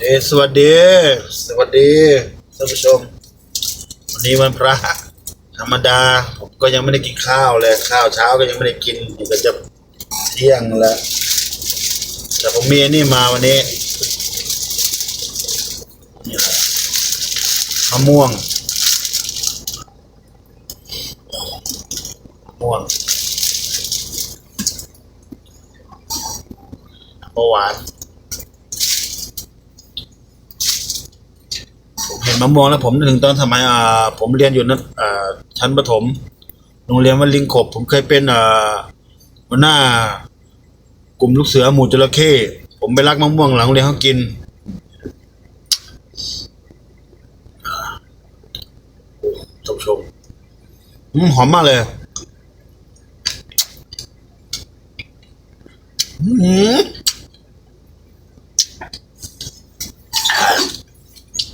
เอสวัสดี สวัสดีท่านผู้ชม วันนี้วันพระ ธรรมดา ผมก็ยังไม่ได้กินข้าวเลย ข้าวเช้าก็ยังไม่ได้กินอยู่ก็จะเที่ยงแล้วแต่ผมมีนี่มาวันนี้นี่แหละมะม่วงมะม่วงเมื่อวาน มเห็นมะม่วงแล้วผมนึกถึงตอนสมัยอ่าผมเรียนอยู่นั้นอ่าชั้นประถม โรงเรียนวัดลิงขบ ผมเคยเป็นอ่าหัวหน้ากลุ่มลูกเสือหมู่จระเข้ผมไปรักมะม่วงหลังโรงเรียนเขากินชมอืมหอมมากเลยอืม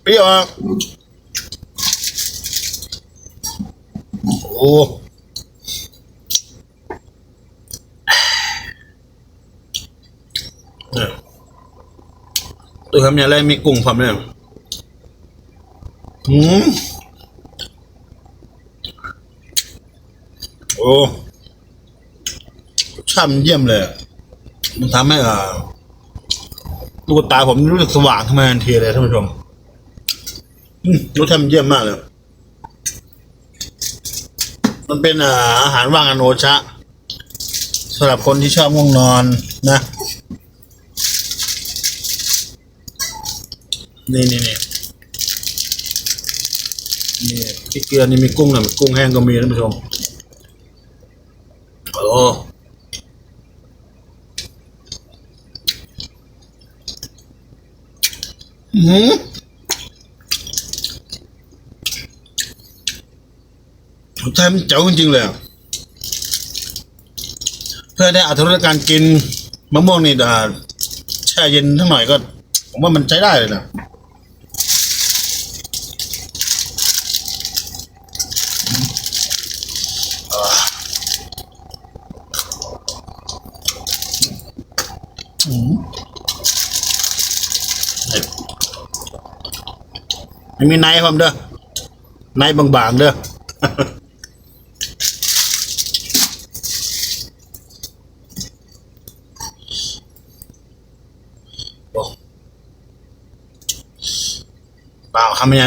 เปรี้ยวอะโอ้เนี่ยตัวทำอย่างไรมีกุ้งความเนี่ยอืมโอ้ช่ำเยี่ยมเลย มันทำให้อ่าลูกตาผมรู้สึกสว่างขึ้นมาทันทีเลยท่านผู้ชม รสชาติมันเยี่ยมมากเลย มันเป็นอาอาหารว่างอโนชะสำหรับคนที่ชอบง่วงนอนนะ นี่นี่นี่นี่พริกเกลือนี่มีกุ้งนะมีกุ้งแห้งก็มีท่านผู้ชมโอ้อืม รสชาติมันเจ๋วจริงๆเลยเพื่อได้อัตรสนการกินมะม่วงนี่อ่แช่เย็นทั้งหน่อยก็ ผมว่ามันใช้ได้เลยนะมนี่ไม่มีไนท์ผมเด้อไนท์บางๆเด้อ เปล่าทำยั